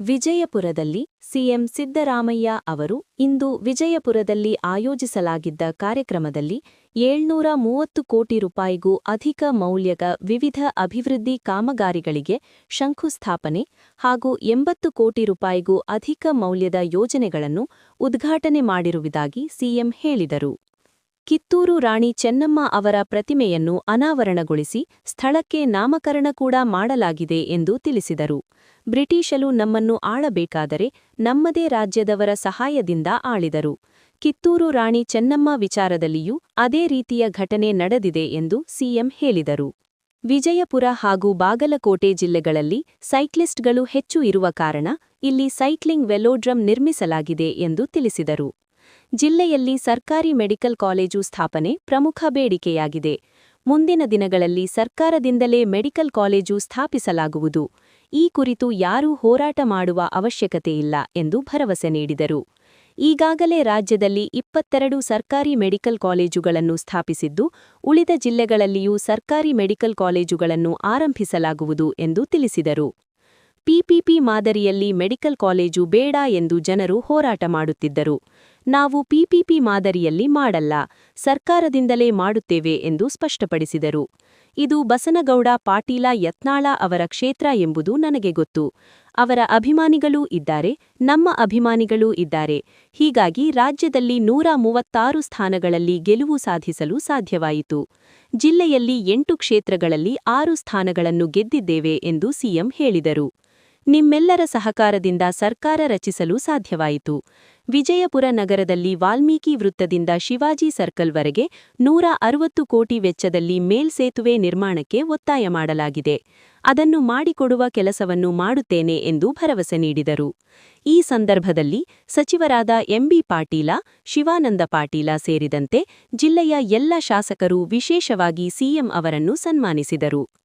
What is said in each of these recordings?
ವಿಜಯಪುರದಲ್ಲಿ ಸಿಎಂ ಸಿದ್ದರಾಮಯ್ಯ ಅವರು ಇಂದು ವಿಜಯಪುರದಲ್ಲಿ ಆಯೋಜಿಸಲಾಗಿದ್ದ ಕಾರ್ಯಕ್ರಮದಲ್ಲಿ ಏಳ್ನೂರ ಮೂವತ್ತು ಕೋಟಿ ರೂಪಾಯಿಗೂ ಅಧಿಕ ಮೌಲ್ಯದ ವಿವಿಧ ಅಭಿವೃದ್ಧಿ ಕಾಮಗಾರಿಗಳಿಗೆ ಶಂಕುಸ್ಥಾಪನೆ ಹಾಗೂ ಎಂಬತ್ತು ಕೋಟಿ ರೂಪಾಯಿಗೂ ಅಧಿಕ ಮೌಲ್ಯದ ಯೋಜನೆಗಳನ್ನು ಉದ್ಘಾಟನೆ ಮಾಡಿರುವುದಾಗಿ ಸಿಎಂ ಹೇಳಿದರು. ಕಿತ್ತೂರು ರಾಣಿ ಚೆನ್ನಮ್ಮ ಅವರ ಪ್ರತಿಮೆಯನ್ನು ಅನಾವರಣಗೊಳಿಸಿ ಸ್ಥಳಕ್ಕೆ ನಾಮಕರಣ ಕೂಡ ಮಾಡಲಾಗಿದೆ ಎಂದು ತಿಳಿಸಿದರು. ಬ್ರಿಟಿಷರು ನಮ್ಮನ್ನು ಆಳಬೇಕಾದರೆ ನಮ್ಮದೇ ರಾಜ್ಯದವರ ಸಹಾಯದಿಂದ ಆಳಿದರು. ಕಿತ್ತೂರು ರಾಣಿ ಚೆನ್ನಮ್ಮ ವಿಚಾರದಲ್ಲಿಯೂ ಅದೇ ರೀತಿಯ ಘಟನೆ ನಡೆದಿದೆ ಎಂದು ಸಿಎಂ ಹೇಳಿದರು. ವಿಜಯಪುರ ಹಾಗೂ ಬಾಗಲಕೋಟೆ ಜಿಲ್ಲೆಗಳಲ್ಲಿ ಸೈಕ್ಲಿಸ್ಟ್ಗಳು ಹೆಚ್ಚು ಇರುವ ಕಾರಣ ಇಲ್ಲಿ ಸೈಕ್ಲಿಂಗ್ ವೆಲೋಡ್ರಮ್ ನಿರ್ಮಿಸಲಾಗಿದೆ ಎಂದು ತಿಳಿಸಿದರು. ಜಿಲ್ಲೆಯಲ್ಲಿ ಸರ್ಕಾರಿ ಮೆಡಿಕಲ್ ಕಾಲೇಜು ಸ್ಥಾಪನೆ ಪ್ರಮುಖ ಬೇಡಿಕೆಯಾಗಿದೆ. ಮುಂದಿನ ದಿನಗಳಲ್ಲಿ ಸರ್ಕಾರದಿಂದಲೇ ಮೆಡಿಕಲ್ ಕಾಲೇಜು ಸ್ಥಾಪಿಸಲಾಗುವುದು. ಈ ಕುರಿತು ಯಾರೂ ಹೋರಾಟ ಮಾಡುವ ಅವಶ್ಯಕತೆಯಿಲ್ಲ ಎಂದು ಭರವಸೆ ನೀಡಿದರು. ಈಗಾಗಲೇ ರಾಜ್ಯದಲ್ಲಿ ಇಪ್ಪತ್ತೆರಡು ಸರ್ಕಾರಿ ಮೆಡಿಕಲ್ ಕಾಲೇಜುಗಳನ್ನು ಸ್ಥಾಪಿಸಿದ್ದು, ಉಳಿದ ಜಿಲ್ಲೆಗಳಲ್ಲಿಯೂ ಸರ್ಕಾರಿ ಮೆಡಿಕಲ್ ಕಾಲೇಜುಗಳನ್ನು ಆರಂಭಿಸಲಾಗುವುದು ಎಂದು ತಿಳಿಸಿದರು. ಪಿಪಿಪಿ ಮಾದರಿಯಲ್ಲಿ ಮೆಡಿಕಲ್ ಕಾಲೇಜು ಬೇಡ ಎಂದು ಜನರು ಹೋರಾಟ ಮಾಡುತ್ತಿದ್ದರು. ನಾವು ಪಿಪಿಪಿ ಮಾದರಿಯಲ್ಲಿ ಮಾಡಲ್ಲ, ಸರ್ಕಾರದಿಂದಲೇ ಮಾಡುತ್ತೇವೆ ಎಂದು ಸ್ಪಷ್ಟಪಡಿಸಿದರು. ಇದು ಬಸನಗೌಡ ಪಾಟೀಲ ಯತ್ನಾಳ ಅವರ ಕ್ಷೇತ್ರ ಎಂಬುದು ನನಗೆ ಗೊತ್ತು. ಅವರ ಅಭಿಮಾನಿಗಳೂ ಇದ್ದಾರೆ, ನಮ್ಮ ಅಭಿಮಾನಿಗಳೂ ಇದ್ದಾರೆ. ಹೀಗಾಗಿ ರಾಜ್ಯದಲ್ಲಿ ನೂರ ಮೂವತ್ತಾರು ಸ್ಥಾನಗಳಲ್ಲಿ ಗೆಲುವು ಸಾಧಿಸಲು ಸಾಧ್ಯವಾಯಿತು. ಜಿಲ್ಲೆಯಲ್ಲಿ ಎಂಟು ಕ್ಷೇತ್ರಗಳಲ್ಲಿ ಆರು ಸ್ಥಾನಗಳನ್ನು ಗೆದ್ದಿದ್ದೇವೆ ಎಂದು ಸಿಎಂ ಹೇಳಿದರು. ನಿಮ್ಮೆಲ್ಲರ ಸಹಕಾರದಿಂದ ಸರ್ಕಾರ ರಚಿಸಲು ಸಾಧ್ಯವಾಯಿತು. ವಿಜಯಪುರ ನಗರದಲ್ಲಿ ವಾಲ್ಮೀಕಿ ವೃತ್ತದಿಂದ ಶಿವಾಜಿ ಸರ್ಕಲ್ವರೆಗೆ ನೂರ ಅರವತ್ತು ಕೋಟಿ ವೆಚ್ಚದಲ್ಲಿ ಮೇಲ್ಸೇತುವೆ ನಿರ್ಮಾಣಕ್ಕೆ ಒತ್ತಾಯ ಮಾಡಲಾಗಿದೆ. ಅದನ್ನು ಮಾಡಿಕೊಡುವ ಕೆಲಸವನ್ನು ಮಾಡುತ್ತೇನೆ ಎಂದು ಭರವಸೆ ನೀಡಿದರು. ಈ ಸಂದರ್ಭದಲ್ಲಿ ಸಚಿವರಾದ ಎಂಬಿ ಪಾಟೀಲ, ಶಿವಾನಂದ ಪಾಟೀಲ ಸೇರಿದಂತೆ ಜಿಲ್ಲೆಯ ಎಲ್ಲ ಶಾಸಕರು ವಿಶೇಷವಾಗಿ ಸಿಎಂ ಅವರನ್ನು ಸನ್ಮಾನಿಸಿದರು.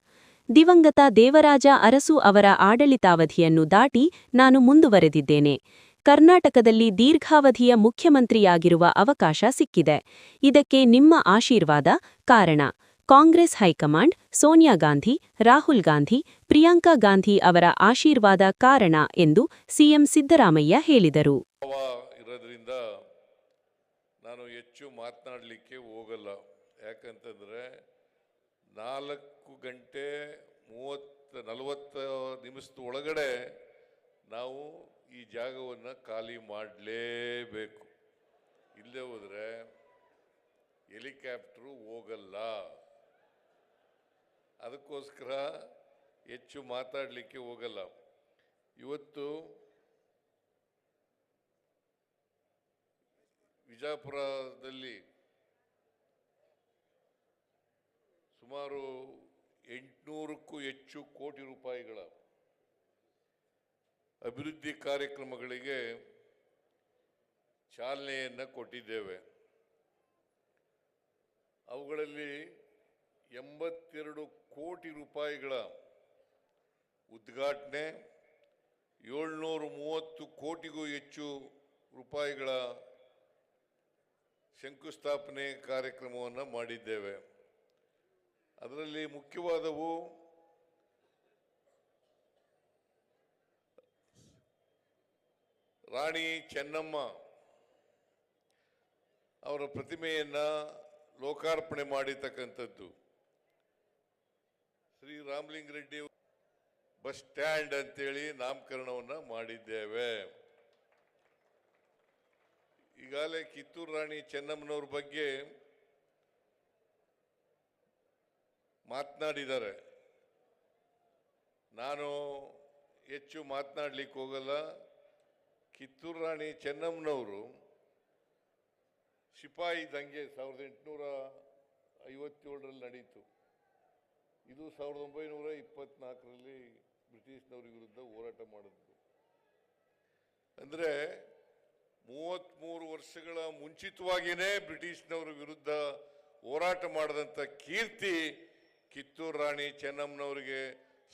ದಿವಂಗತ ದೇವರಾಜ ಅರಸು ಅವರ ಆಡಳಿತಾವಧಿಯನ್ನು ದಾಟಿ ನಾನು ಮುಂದುವರೆದಿದ್ದೇನೆ. ಕರ್ನಾಟಕದಲ್ಲಿ ದೀರ್ಘಾವಧಿಯ ಮುಖ್ಯಮಂತ್ರಿಯಾಗಿರುವ ಅವಕಾಶ ಸಿಕ್ಕಿದೆ. ಇದಕ್ಕೆ ನಿಮ್ಮ ಆಶೀರ್ವಾದ ಕಾರಣ. ಕಾಂಗ್ರೆಸ್ ಹೈಕಮಾಂಡ್, ಸೋನಿಯಾ ಗಾಂಧಿ, ರಾಹುಲ್ ಗಾಂಧಿ, ಪ್ರಿಯಾಂಕಾ ಗಾಂಧಿ ಅವರ ಆಶೀರ್ವಾದ ಕಾರಣ ಎಂದು ಸಿಎಂ ಸಿದ್ದರಾಮಯ್ಯ ಹೇಳಿದರು. ನಾನು ಹೆಚ್ಚು ಮಾತನಾಡಲಿಕ್ಕೆ ಹೋಗಲ್ಲ. ಯಾಕಂತಂದರೆ ನಾಲ್ಕು ಗಂಟೆ ಮೂವತ್ತು, ನಲವತ್ತ ನಿಮಿಷದ ಒಳಗಡೆ ನಾವು ಈ ಜಾಗವನ್ನು ಖಾಲಿ ಮಾಡಲೇಬೇಕು. ಇಲ್ಲದೆ ಹೋದರೆ ಹೆಲಿಕಾಪ್ಟ್ರು ಹೋಗಲ್ಲ. ಅದಕ್ಕೋಸ್ಕರ ಹೆಚ್ಚು ಮಾತಾಡಲಿಕ್ಕೆ ಹೋಗಲ್ಲ. ಇವತ್ತು ವಿಜಯಪುರದಲ್ಲಿ ಸುಮಾರು ಎಂಟುನೂರಕ್ಕೂ ಹೆಚ್ಚು ಕೋಟಿ ರೂಪಾಯಿಗಳ ಅಭಿವೃದ್ಧಿ ಕಾರ್ಯಕ್ರಮಗಳಿಗೆ ಚಾಲನೆಯನ್ನು ಕೊಟ್ಟಿದ್ದೇವೆ. ಅವುಗಳಲ್ಲಿ ಎಂಬತ್ತೆರಡು ಕೋಟಿ ರೂಪಾಯಿಗಳ ಉದ್ಘಾಟನೆ, ಏಳ್ನೂರು ಮೂವತ್ತು ಕೋಟಿಗೂ ಹೆಚ್ಚು ರೂಪಾಯಿಗಳ ಶಂಕುಸ್ಥಾಪನೆ ಕಾರ್ಯಕ್ರಮವನ್ನು ಮಾಡಿದ್ದೇವೆ. ಅದರಲ್ಲಿ ಮುಖ್ಯವಾದವು ರಾಣಿ ಚೆನ್ನಮ್ಮ ಅವರ ಪ್ರತಿಮೆಯನ್ನು ಲೋಕಾರ್ಪಣೆ ಮಾಡಿರ್ತಕ್ಕಂಥದ್ದು. ಶ್ರೀ ರಾಮಲಿಂಗ ರೆಡ್ಡಿ ಬಸ್ ಸ್ಟ್ಯಾಂಡ್ ಅಂತೇಳಿ ನಾಮಕರಣವನ್ನು ಮಾಡಿದ್ದೇವೆ. ಈಗಾಗಲೇ ಕಿತ್ತೂರು ರಾಣಿ ಚೆನ್ನಮ್ಮನವ್ರ ಬಗ್ಗೆ ಮಾತನಾಡಿದ್ದಾರೆ. ನಾನು ಹೆಚ್ಚು ಮಾತನಾಡಲಿಕ್ಕೆ ಹೋಗಲ್ಲ. ಕಿತ್ತೂರು ರಾಣಿ ಚೆನ್ನಮ್ಮನವರು ಸಿಪಾಯಿ ದಂಗೆ ಸಾವಿರದ ಎಂಟುನೂರ ಐವತ್ತೇಳರಲ್ಲಿ ನಡೀತು. ಇದು ಸಾವಿರದ ಒಂಬೈನೂರ ಇಪ್ಪತ್ನಾಲ್ಕರಲ್ಲಿ ಬ್ರಿಟಿಷ್ನವ್ರ ವಿರುದ್ಧ ಹೋರಾಟ ಮಾಡಿದ್ರು ಅಂದರೆ ಮೂವತ್ತ್ಮೂರು ವರ್ಷಗಳ ಮುಂಚಿತವಾಗಿಯೇ ಬ್ರಿಟಿಷ್ನವ್ರ ವಿರುದ್ಧ ಹೋರಾಟ ಮಾಡಿದಂಥ ಕೀರ್ತಿ ಕಿತ್ತೂರು ರಾಣಿ ಚೆನ್ನಮ್ಮನವರಿಗೆ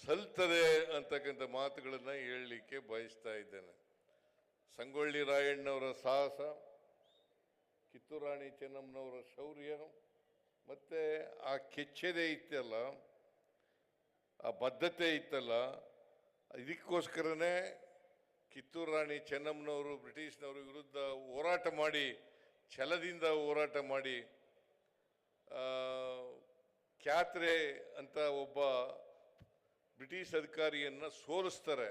ಸಲ್ತದೆ ಅಂತಕ್ಕಂಥ ಮಾತುಗಳನ್ನು ಹೇಳಲಿಕ್ಕೆ ಬಯಸ್ತಾ ಇದ್ದೇನೆ. ಸಂಗೊಳ್ಳಿ ರಾಯಣ್ಣವರ ಸಾಹಸ, ಕಿತ್ತೂರು ರಾಣಿ ಚೆನ್ನಮ್ಮನವರ ಶೌರ್ಯ, ಮತ್ತು ಆ ಕೆಚ್ಚೆದೆ ಇತ್ತಲ್ಲ, ಆ ಬದ್ಧತೆ ಇತ್ತಲ್ಲ, ಇದಕ್ಕೋಸ್ಕರನೇ ಕಿತ್ತೂರು ರಾಣಿ ಚೆನ್ನಮ್ಮನವರು ಬ್ರಿಟಿಷ್ನವರು ವಿರುದ್ಧ ಹೋರಾಟ ಮಾಡಿ, ಛಲದಿಂದ ಹೋರಾಟ ಮಾಡಿ ಕ್ಯಾತ್ರೆ ಅಂತ ಒಬ್ಬ ಬ್ರಿಟಿಷ್ ಅಧಿಕಾರಿಯನ್ನು ಸೋಲಿಸ್ತಾರೆ.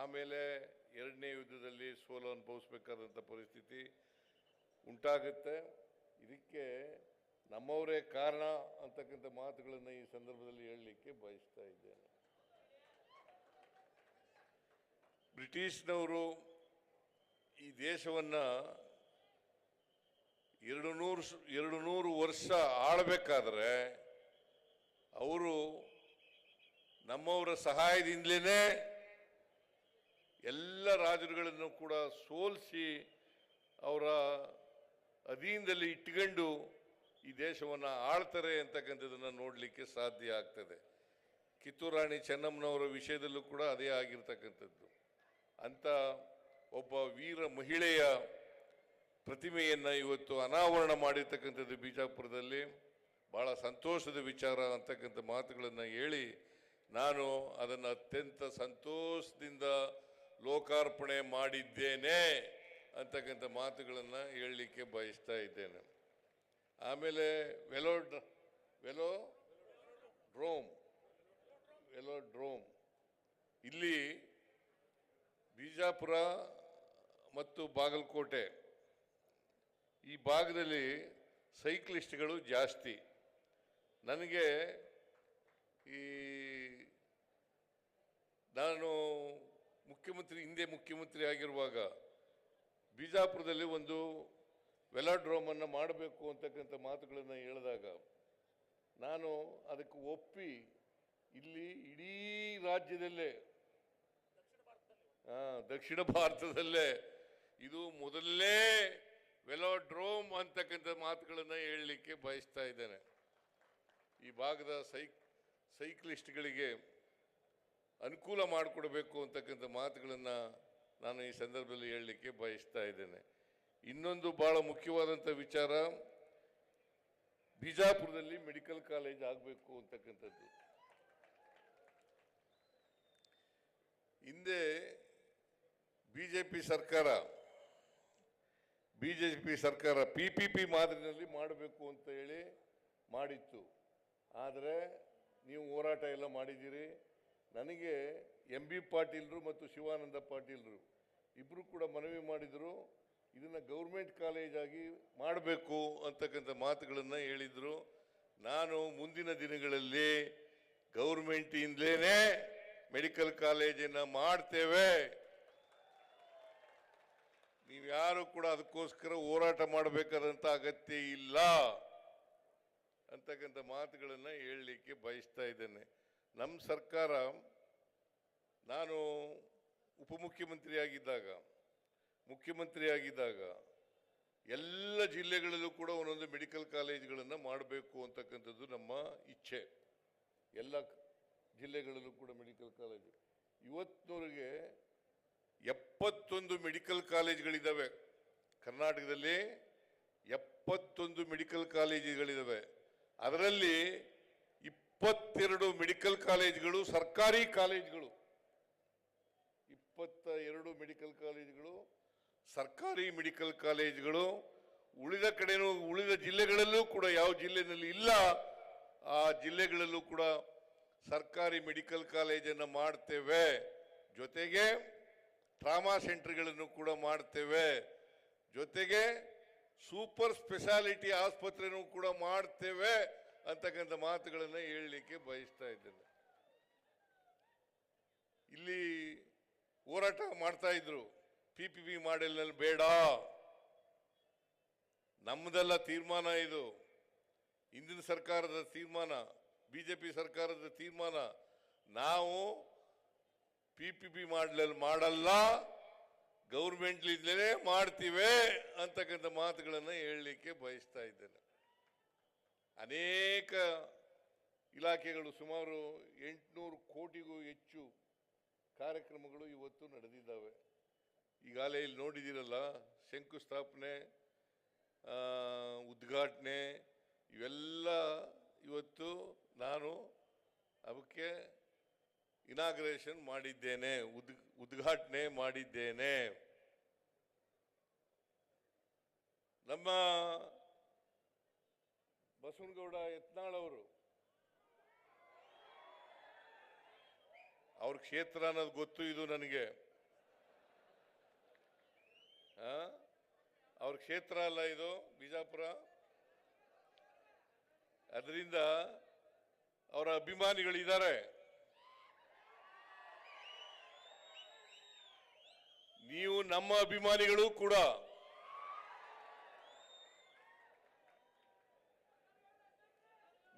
ಆಮೇಲೆ ಎರಡನೇ ಯುದ್ಧದಲ್ಲಿ ಸೋಲು ಅನುಭವಿಸ್ಬೇಕಾದಂಥ ಪರಿಸ್ಥಿತಿ ಉಂಟಾಗುತ್ತೆ. ಇದಕ್ಕೆ ನಮ್ಮವರೇ ಕಾರಣ ಅಂತಕ್ಕಂಥ ಮಾತುಗಳನ್ನು ಈ ಸಂದರ್ಭದಲ್ಲಿ ಹೇಳಲಿಕ್ಕೆ ಬಯಸ್ತಾ ಇದ್ದೇನೆ. ಬ್ರಿಟಿಷ್ನವರು ಈ ದೇಶವನ್ನು ಎರಡು ನೂರು ಎರಡು ನೂರು ವರ್ಷ ಆಳಬೇಕಾದ್ರೆ ಅವರು ನಮ್ಮವರ ಸಹಾಯದಿಂದಲೇ ಎಲ್ಲ ರಾಜರುಗಳನ್ನು ಕೂಡ ಸೋಲಿಸಿ ಅವರ ಅಧೀನದಲ್ಲಿ ಇಟ್ಕೊಂಡು ಈ ದೇಶವನ್ನು ಆಳ್ತಾರೆ ಅಂತಕ್ಕಂಥದ್ದನ್ನು ನೋಡಲಿಕ್ಕೆ ಸಾಧ್ಯ ಆಗ್ತದೆ. ಕಿತ್ತೂರು ರಾಣಿ ಚೆನ್ನಮ್ಮನವರ ವಿಷಯದಲ್ಲೂ ಕೂಡ ಅದೇ ಆಗಿರ್ತಕ್ಕಂಥದ್ದು. ಅಂತ ಒಬ್ಬ ವೀರ ಮಹಿಳೆಯ ಪ್ರತಿಮೆಯನ್ನು ಇವತ್ತು ಅನಾವರಣ ಮಾಡಿರ್ತಕ್ಕಂಥದ್ದು ಬಿಜಾಪುರದಲ್ಲಿ. ಭಾಳ ಸಂತೋಷದ ವಿಚಾರ ಅಂತಕ್ಕಂಥ ಮಾತುಗಳನ್ನು ಹೇಳಿ ನಾನು ಅದನ್ನು ಅತ್ಯಂತ ಸಂತೋಷದಿಂದ ಲೋಕಾರ್ಪಣೆ ಮಾಡಿದ್ದೇನೆ ಅಂತಕ್ಕಂಥ ಮಾತುಗಳನ್ನು ಹೇಳಲಿಕ್ಕೆ ಬಯಸ್ತಾ ಇದ್ದೇನೆ. ಆಮೇಲೆ ವೆಲೋ ವೆಲೋ ಡ್ರೋಮ್ ವೆಲೋ ಡ್ರೋಮ್. ಇಲ್ಲಿ ಬಿಜಾಪುರ ಮತ್ತು ಬಾಗಲಕೋಟೆ ಈ ಭಾಗದಲ್ಲಿ ಸೈಕ್ಲಿಸ್ಟ್ಗಳು ಜಾಸ್ತಿ. ನನಗೆ ಈ ನಾನು ಮುಖ್ಯಮಂತ್ರಿ ಹಿಂದೆ ಮುಖ್ಯಮಂತ್ರಿ ಆಗಿರುವಾಗ ಬಿಜಾಪುರದಲ್ಲಿ ಒಂದು ವೆಲಾಡ್ರೋಮನ್ನು ಮಾಡಬೇಕು ಅಂತಕ್ಕಂಥ ಮಾತುಗಳನ್ನು ಹೇಳಿದಾಗ ನಾನು ಅದಕ್ಕೆ ಒಪ್ಪಿ ಇಲ್ಲಿ ಇಡೀ ರಾಜ್ಯದಲ್ಲೇ ಆ, ದಕ್ಷಿಣ ಭಾರತದಲ್ಲೇ ಇದು ಮೊದಲನೇ ವೆಲೋಡ್ರೋಮ್ ಅಂತಕ್ಕಂಥ ಮಾತುಗಳನ್ನು ಹೇಳಲಿಕ್ಕೆ ಬಯಸ್ತಾ ಇದ್ದೇನೆ. ಈ ಭಾಗದ ಸೈಕ್, ಸೈಕ್ಲಿಸ್ಟ್ಗಳಿಗೆ ಅನುಕೂಲ ಮಾಡಿಕೊಡಬೇಕು ಅಂತಕ್ಕಂಥ ಮಾತುಗಳನ್ನು ನಾನು ಈ ಸಂದರ್ಭದಲ್ಲಿ ಹೇಳಲಿಕ್ಕೆ ಬಯಸ್ತಾ ಇದ್ದೇನೆ. ಇನ್ನೊಂದು ಭಾಳ ಮುಖ್ಯವಾದಂಥ ವಿಚಾರ, ಬಿಜಾಪುರದಲ್ಲಿ ಮೆಡಿಕಲ್ ಕಾಲೇಜ್ ಆಗಬೇಕು ಅಂತಕ್ಕಂಥದ್ದು. ಹಿಂದೆ ಬಿ ಜೆ ಪಿ ಸರ್ಕಾರ ಬಿ ಜೆ ಪಿ ಸರ್ಕಾರ ಪಿ ಪಿ ಪಿ ಮಾದರಿನಲ್ಲಿ ಮಾಡಬೇಕು ಅಂತ ಹೇಳಿ ಮಾಡಿತ್ತು. ಆದರೆ ನೀವು ಹೋರಾಟ ಎಲ್ಲ ಮಾಡಿದ್ದೀರಿ. ನನಗೆ ಎಂ ಬಿ ಪಾಟೀಲ್ರು ಮತ್ತು ಶಿವಾನಂದ ಪಾಟೀಲ್ರು ಇಬ್ಬರು ಕೂಡ ಮನವಿ ಮಾಡಿದರು. ಇದನ್ನು ಗೌರ್ಮೆಂಟ್ ಕಾಲೇಜಾಗಿ ಮಾಡಬೇಕು ಅಂತಕ್ಕಂಥ ಮಾತುಗಳನ್ನು ಹೇಳಿದರು. ನಾನು ಮುಂದಿನ ದಿನಗಳಲ್ಲಿ ಗೌರ್ಮೆಂಟಿಂದಲೇ ಮೆಡಿಕಲ್ ಕಾಲೇಜನ್ನು ಮಾಡ್ತೇವೆ. ನೀವು ಯಾರು ಕೂಡ ಅದಕ್ಕೋಸ್ಕರ ಹೋರಾಟ ಮಾಡಬೇಕಾದಂಥ ಅಗತ್ಯ ಇಲ್ಲ. ಅಂತಕ್ಕಂಥ ಮಾತುಗಳನ್ನು ಹೇಳಲಿಕ್ಕೆ ಬಯಸ್ತಾ ಇದ್ದೇನೆ. ನಮ್ಮ ಸರ್ಕಾರ ನಾನು ಉಪಮುಖ್ಯಮಂತ್ರಿಯಾಗಿದ್ದಾಗ, ಮುಖ್ಯಮಂತ್ರಿಯಾಗಿದ್ದಾಗ ಎಲ್ಲ ಜಿಲ್ಲೆಗಳಲ್ಲೂ ಕೂಡ ಒಂದೊಂದು ಮೆಡಿಕಲ್ ಕಾಲೇಜ್ಗಳನ್ನು ಮಾಡಬೇಕು ಅಂತಕ್ಕಂಥದ್ದು ನಮ್ಮ ಇಚ್ಛೆ. ಎಲ್ಲ ಜಿಲ್ಲೆಗಳಲ್ಲೂ ಕೂಡ ಮೆಡಿಕಲ್ ಕಾಲೇಜು. ಇವತ್ತಿನವರೆಗೆ ಎಪ್ಪತ್ತೊಂದು ಮೆಡಿಕಲ್ ಕಾಲೇಜ್ಗಳಿದ್ದಾವೆ ಕರ್ನಾಟಕದಲ್ಲಿ ಎಪ್ಪತ್ತೊಂದು ಮೆಡಿಕಲ್ ಕಾಲೇಜುಗಳಿದ್ದಾವೆ ಅದರಲ್ಲಿ ಇಪ್ಪತ್ತೆರಡು ಮೆಡಿಕಲ್ ಕಾಲೇಜ್ಗಳು ಸರ್ಕಾರಿ ಕಾಲೇಜ್ಗಳು ಇಪ್ಪತ್ತ ಎರಡು ಮೆಡಿಕಲ್ ಕಾಲೇಜ್ಗಳು ಸರ್ಕಾರಿ ಮೆಡಿಕಲ್ ಕಾಲೇಜ್ಗಳು ಉಳಿದ ಕಡೆನೂ, ಉಳಿದ ಜಿಲ್ಲೆಗಳಲ್ಲೂ ಕೂಡ ಯಾವ ಜಿಲ್ಲೆಯಲ್ಲಿ ಇಲ್ಲ, ಆ ಜಿಲ್ಲೆಗಳಲ್ಲೂ ಕೂಡ ಸರ್ಕಾರಿ ಮೆಡಿಕಲ್ ಕಾಲೇಜನ್ನು ಮಾಡ್ತೇವೆ. ಜೊತೆಗೆ ಟ್ರಾಮಾ ಸೆಂಟರ್ಗಳನ್ನು ಕೂಡ ಮಾಡ್ತೇವೆ. ಜೊತೆಗೆ ಸೂಪರ್ ಸ್ಪೆಷಾಲಿಟಿ ಆಸ್ಪತ್ರೆನೂ ಕೂಡ ಮಾಡ್ತೇವೆ ಅಂತಕ್ಕಂಥ ಮಾತುಗಳನ್ನು ಹೇಳಲಿಕ್ಕೆ ಬಯಸ್ತಾ ಇದ್ದೇನೆ. ಇಲ್ಲಿ ಹೋರಾಟ ಮಾಡ್ತಾ ಇದ್ರು. ಪಿ ಪಿ ಬಿ ಮಾಡೆಲ್ನಲ್ಲಿ ಬೇಡ. ನಮ್ಮದೆಲ್ಲ ತೀರ್ಮಾನ ಇದು. ಹಿಂದಿನ ಸರ್ಕಾರದ ತೀರ್ಮಾನ ಬಿಜೆಪಿ ಸರ್ಕಾರದ ತೀರ್ಮಾನ. ನಾವು ಪಿ ಪಿ ಬಿ ಮಾಡಲಲ್ಲಿ ಮಾಡಲ್ಲ. ಗೌರ್ಮೆಂಟ್ಲಿಂದಲೇ ಮಾಡ್ತೀವಿ ಅಂತಕ್ಕಂಥ ಮಾತುಗಳನ್ನು ಹೇಳಲಿಕ್ಕೆ ಬಯಸ್ತಾ ಇದ್ದೇನೆ. ಅನೇಕ ಇಲಾಖೆಗಳು ಸುಮಾರು ಎಂಟುನೂರು ಕೋಟಿಗೂ ಹೆಚ್ಚು ಕಾರ್ಯಕ್ರಮಗಳು ಇವತ್ತು ನಡೆದಿದ್ದಾವೆ. ಈಗಾಗಲೇ ಇಲ್ಲಿ ನೋಡಿದ್ದೀರಲ್ಲ, ಶಂಕುಸ್ಥಾಪನೆ ಉದ್ಘಾಟನೆ, ಇವೆಲ್ಲ ಇವತ್ತು ನಾನು ಅವಕ್ಕೆ ಇನಾಗ್ರೇಷನ್ ಮಾಡಿದ್ದೇನೆ, ಉದ್, ಉದ್ಘಾಟನೆ ಮಾಡಿದ್ದೇನೆ. ನಮ್ಮ ಬಸವನಗೌಡ ಯತ್ನಾಳ್ ಅವರು, ಅವ್ರ ಕ್ಷೇತ್ರ ಅನ್ನೋದು ಗೊತ್ತು ಇದು ನನಗೆ? ಅವ್ರ ಕ್ಷೇತ್ರ ಅಲ್ಲ ಇದು, ಬಿಜಾಪುರ. ಅದರಿಂದ ಅವರ ಅಭಿಮಾನಿಗಳಿದ್ದಾರೆ. ನೀವು ನಮ್ಮ ಅಭಿಮಾನಿಗಳು ಕೂಡ.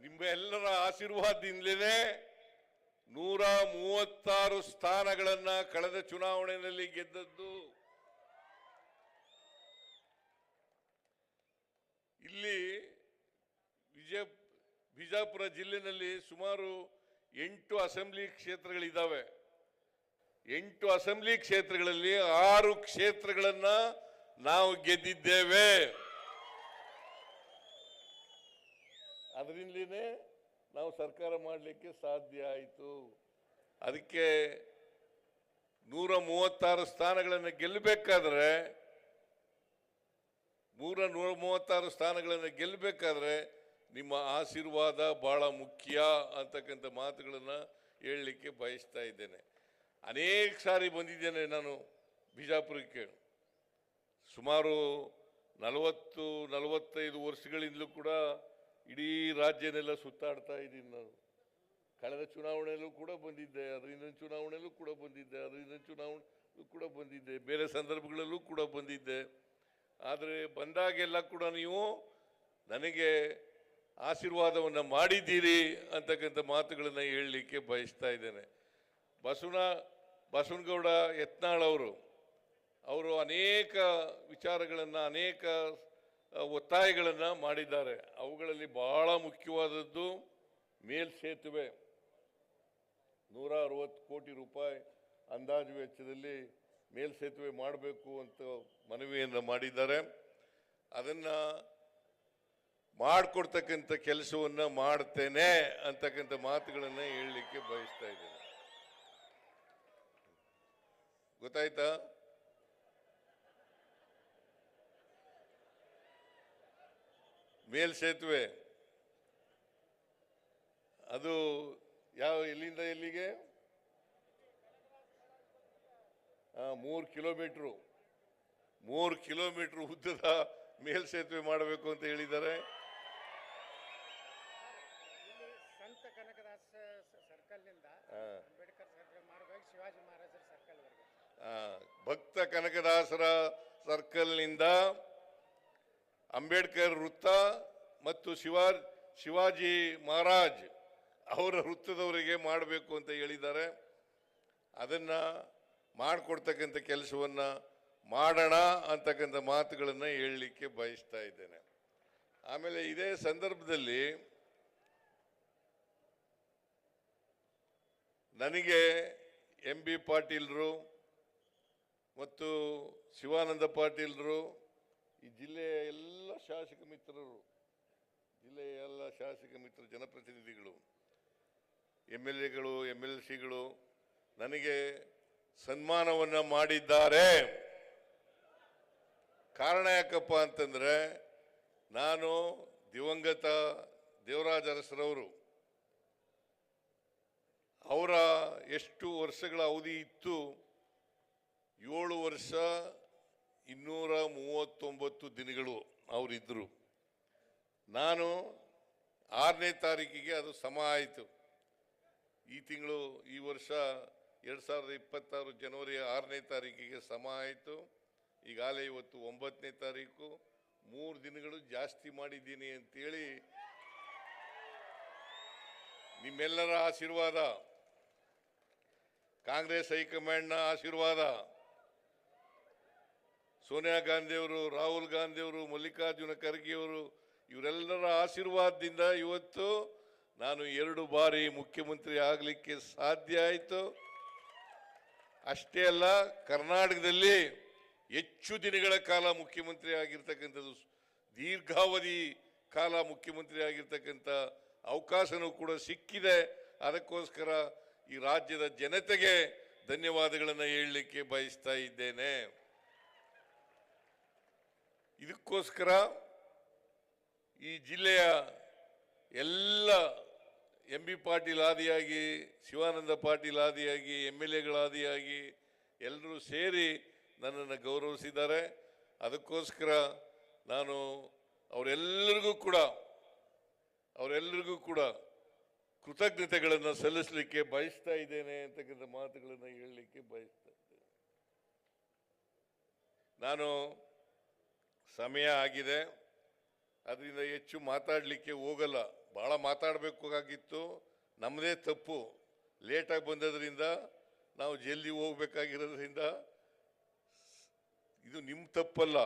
ನಿಮ್ಮೆಲ್ಲರ ಆಶೀರ್ವಾದದಿಂದಲೇ ನೂರ ಮೂವತ್ತಾರು ಸ್ಥಾನಗಳನ್ನು ಕಳೆದ ಚುನಾವಣೆಯಲ್ಲಿ ಗೆದ್ದದ್ದು. ಇಲ್ಲಿ ವಿಜಯ ಬಿಜಾಪುರ ಜಿಲ್ಲೆನಲ್ಲಿ ಸುಮಾರು ಎಂಟು ಅಸೆಂಬ್ಲಿ ಕ್ಷೇತ್ರಗಳಿದ್ದಾವೆ. ಎಂಟು ಅಸೆಂಬ್ಲಿ ಕ್ಷೇತ್ರಗಳಲ್ಲಿ ಆರು ಕ್ಷೇತ್ರಗಳನ್ನ ನಾವು ಗೆದ್ದಿದ್ದೇವೆ. ಅದರಿಂದಲೇ ನಾವು ಸರ್ಕಾರ ಮಾಡಲಿಕ್ಕೆ ಸಾಧ್ಯ ಆಯಿತು. ಅದಕ್ಕೆ ನೂರ ಮೂವತ್ತಾರು ಸ್ಥಾನಗಳನ್ನು ಗೆಲ್ಲಬೇಕಾದ್ರೆ, ನೂರ ನೂರ ಮೂವತ್ತಾರು ಸ್ಥಾನಗಳನ್ನು ಗೆಲ್ಲಬೇಕಾದ್ರೆ ನಿಮ್ಮ ಆಶೀರ್ವಾದ ಬಹಳ ಮುಖ್ಯ ಅಂತಕ್ಕಂಥ ಮಾತುಗಳನ್ನು ಹೇಳಲಿಕ್ಕೆ ಬಯಸ್ತಾ ಇದ್ದೇನೆ. ಅನೇಕ ಸಾರಿ ಬಂದಿದ್ದೇನೆ ನಾನು ಬಿಜಾಪುರಕ್ಕೆ. ಸುಮಾರು ನಲವತ್ತು, ನಲವತ್ತೈದು ವರ್ಷಗಳಿಂದಲೂ ಕೂಡ ಇಡೀ ರಾಜ್ಯನೆಲ್ಲ ಸುತ್ತಾಡ್ತಾ ಇದ್ದೀನಿ ನಾನು. ಕಳೆದ ಚುನಾವಣೆಯಲ್ಲೂ ಕೂಡ ಬಂದಿದ್ದೆ, ಅದರಿಂದ ಚುನಾವಣೆಯಲ್ಲೂ ಕೂಡ ಬಂದಿದ್ದೆ, ಅದರಿಂದ ಚುನಾವಣೆ ಕೂಡ ಬಂದಿದ್ದೆ, ಬೇರೆ ಸಂದರ್ಭಗಳಲ್ಲೂ ಕೂಡ ಬಂದಿದ್ದೆ. ಆದರೆ ಬಂದಾಗೆಲ್ಲ ಕೂಡ ನೀವು ನನಗೆ ಆಶೀರ್ವಾದವನ್ನು ಮಾಡಿದ್ದೀರಿ ಅಂತಕ್ಕಂಥ ಮಾತುಗಳನ್ನು ಹೇಳಲಿಕ್ಕೆ ಬಯಸ್ತಾ ಇದ್ದೇನೆ. ಬಸವನ, ಬಸವನಗೌಡ ಯತ್ನಾಳ್ ಅವರು ಅವರು ಅನೇಕ ವಿಚಾರಗಳನ್ನು, ಅನೇಕ ಒತ್ತಾಯಗಳನ್ನು ಮಾಡಿದ್ದಾರೆ. ಅವುಗಳಲ್ಲಿ ಬಹಳ ಮುಖ್ಯವಾದದ್ದು ಮೇಲ್ಸೇತುವೆ ನೂರ ಅರವತ್ತು ಕೋಟಿ ರೂಪಾಯಿ ಅಂದಾಜು ವೆಚ್ಚದಲ್ಲಿ ಮೇಲ್ಸೇತುವೆ ಮಾಡಬೇಕು ಅಂತ ಮನವಿಯನ್ನು ಮಾಡಿದ್ದಾರೆ. ಅದನ್ನು ಮಾಡಿಕೊಡ್ತಕ್ಕಂಥ ಕೆಲಸವನ್ನು ಮಾಡ್ತೇನೆ ಅಂತಕ್ಕಂಥ ಮಾತುಗಳನ್ನು ಹೇಳಲಿಕ್ಕೆ ಬಯಸ್ತಾ ಇದ್ದೇನೆ. ಗೊತ್ತಾಯ್ತಾ? ಮೇಲ್ಸೇತುವೆ ಅದು ಯಾವ, ಎಲ್ಲಿಂದ ಎಲ್ಲಿಗೆ? ಮೂರು ಕಿಲೋಮೀಟ್ರು. ಮೂರು ಕಿಲೋಮೀಟ್ರ್ ಉದ್ದದ ಮೇಲ್ಸೇತುವೆ ಮಾಡಬೇಕು ಅಂತ ಹೇಳಿದ್ದಾರೆ ಇಲ್ಲಿ ಸಂತ ಕನಕದಾಸ ಸರ್ಕಲ್ನಿಂದ ಹಾ. ಅಂಬೇಡ್ಕರ್ ಸರ್ಕಲ್ ಮಾರ್ಗವಾಗಿ ಶಿವಾಜಿ ಮಹಾರಾಜರ ಸರ್ಕಲ್ವರೆಗೆ ಆ, ಭಕ್ತ ಕನಕದಾಸರ ಸರ್ಕಲ್ನಿಂದ ಅಂಬೇಡ್ಕರ್ ವೃತ್ತ ಮತ್ತು ಶಿವಾ, ಶಿವಾಜಿ ಮಹಾರಾಜ್ ಅವರ ವೃತ್ತದವರಿಗೆ ಮಾಡಬೇಕು ಅಂತ ಹೇಳಿದ್ದಾರೆ. ಅದನ್ನು ಮಾಡಿಕೊಡ್ತಕ್ಕಂಥ ಕೆಲಸವನ್ನು ಮಾಡೋಣ ಅಂತಕ್ಕಂಥ ಮಾತುಗಳನ್ನು ಹೇಳಲಿಕ್ಕೆ ಬಯಸ್ತಾ ಇದ್ದೇನೆ. ಆಮೇಲೆ ಇದೇ ಸಂದರ್ಭದಲ್ಲಿ ನನಗೆ ಎಂ ಬಿ ಪಾಟೀಲ್ರು ಮತ್ತು ಶಿವಾನಂದ ಪಾಟೀಲರು, ಈ ಜಿಲ್ಲೆಯ ಎಲ್ಲ ಶಾಸಕ ಮಿತ್ರರು, ಜಿಲ್ಲೆಯ ಎಲ್ಲ ಶಾಸಕ ಮಿತ್ರ ಜನಪ್ರತಿನಿಧಿಗಳು ಎಂ ಎಲ್ ಎಗಳು ಎಂ ಎಲ್ ಸಿಗಳು, ನನಗೆ ಸನ್ಮಾನವನ್ನು ಮಾಡಿದ್ದಾರೆ. ಕಾರಣ ಯಾಕಪ್ಪ ಅಂತಂದರೆ, ನಾನು ದಿವಂಗತ ದೇವರಾಜ ಅರಸರವರು ಅವರ ಎಷ್ಟು ವರ್ಷಗಳ ಅವಧಿ ಇತ್ತು ಏಳು ವರ್ಷ ಇನ್ನೂರ ಮೂವತ್ತೊಂಬತ್ತು ದಿನಗಳು ಅವರಿದ್ದರು ನಾನು ಆರನೇ ತಾರೀಕಿಗೆ ಅದು ಸಮ ಆಯಿತು. ಈ ತಿಂಗಳು ಈ ವರ್ಷ ಎರಡು ಸಾವಿರದ ಇಪ್ಪತ್ತಾರು ಜನವರಿ ಆರನೇ ತಾರೀಕಿಗೆ ಸಮ ಆಯಿತು. ಈಗಾಗಲೇ ಇವತ್ತು ಒಂಬತ್ತನೇ ತಾರೀಕು. ಮೂರು ದಿನಗಳು ಜಾಸ್ತಿ ಮಾಡಿದ್ದೀನಿ ಅಂತೇಳಿ ನಿಮ್ಮೆಲ್ಲರ ಆಶೀರ್ವಾದ. ಕಾಂಗ್ರೆಸ್ ಹೈಕಮಾಂಡ್ನ ಆಶೀರ್ವಾದ. ಸೋನಿಯಾ ಗಾಂಧಿಯವರು, ರಾಹುಲ್ ಗಾಂಧಿಯವರು, ಮಲ್ಲಿಕಾರ್ಜುನ ಖರ್ಗೆಯವರು, ಇವರೆಲ್ಲರ ಆಶೀರ್ವಾದದಿಂದ ಇವತ್ತು ನಾನು ಎರಡು ಬಾರಿ ಮುಖ್ಯಮಂತ್ರಿ ಆಗಲಿಕ್ಕೆ ಸಾಧ್ಯ ಆಯಿತು. ಅಷ್ಟೇ ಅಲ್ಲ, ಕರ್ನಾಟಕದಲ್ಲಿ ಹೆಚ್ಚು ದಿನಗಳ ಕಾಲ ಮುಖ್ಯಮಂತ್ರಿ ಆಗಿರ್ತಕ್ಕಂಥದ್ದು, ದೀರ್ಘಾವಧಿ ಕಾಲ ಮುಖ್ಯಮಂತ್ರಿ ಆಗಿರ್ತಕ್ಕಂಥ ಅವಕಾಶನೂ ಕೂಡ ಸಿಕ್ಕಿದೆ. ಅದಕ್ಕೋಸ್ಕರ ಈ ರಾಜ್ಯದ ಜನತೆಗೆ ಧನ್ಯವಾದಗಳನ್ನು ಹೇಳಲಿಕ್ಕೆ ಬಯಸ್ತಾ ಇದ್ದೇನೆ. ಇದಕ್ಕೋಸ್ಕರ ಈ ಜಿಲ್ಲೆಯ ಎಲ್ಲ ಎಂ ಬಿ ಪಾಟೀಲ್ ಆದಿಯಾಗಿ, ಶಿವಾನಂದ ಪಾಟೀಲ್ ಆದಿಯಾಗಿ ಎಂ ಎಲ್ ಎಗಳಾದಿಯಾಗಿ ಎಲ್ಲರೂ ಸೇರಿ ನನ್ನನ್ನು ಗೌರವಿಸಿದ್ದಾರೆ. ಅದಕ್ಕೋಸ್ಕರ ನಾನು ಅವರೆಲ್ಲರಿಗೂ ಕೂಡ ಅವರೆಲ್ಲರಿಗೂ ಕೂಡ ಕೃತಜ್ಞತೆಗಳನ್ನು ಸಲ್ಲಿಸಲಿಕ್ಕೆ ಬಯಸ್ತಾ ಇದ್ದೇನೆ ಅಂತಕ್ಕಂಥ ಮಾತುಗಳನ್ನು ಹೇಳಲಿಕ್ಕೆ ಬಯಸ್ತಾ ಇದ್ದೇನೆ. ನಾನು ಸಮಯ ಆಗಿದೆ. ಅದರಿಂದ ಹೆಚ್ಚು ಮಾತಾಡಲಿಕ್ಕೆ ಹೋಗಲ್ಲ. ಭಾಳ ಮಾತಾಡಬೇಕಾಗಿತ್ತು. ನಮ್ಮದೇ ತಪ್ಪು. ಲೇಟಾಗಿ ಬಂದದ್ರಿಂದ ನಾವು ಜಲ್ದಿ ಹೋಗ್ಬೇಕಾಗಿರೋದ್ರಿಂದ ಇದು ನಿಮ್ಮ ತಪ್ಪಲ್ಲ.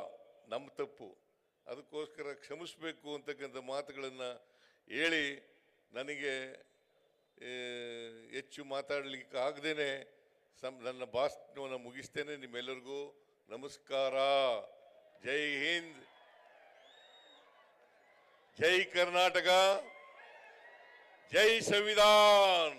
ನಮ್ಮ ತಪ್ಪು. ಅದಕ್ಕೋಸ್ಕರ ಕ್ಷಮಿಸಬೇಕು ಅಂತಕ್ಕಂಥ ಮಾತುಗಳನ್ನು ಹೇಳಿ ನನಗೆ ಹೆಚ್ಚು ಮಾತಾಡಲಿಕ್ಕೆ ಆಗದೇನೆ. ಸಂ, ನನ್ನ ಭಾಷಣವನ್ನು ಮುಗಿಸ್ತೇನೆ ನಿಮ್ಮೆಲ್ಲರಿಗೂ. ನಮಸ್ಕಾರ. ಜೈ ಹಿಂದ್ ಜೈ ಕರ್ನಾಟಕ ಜೈ ಸಂವಿಧಾನ್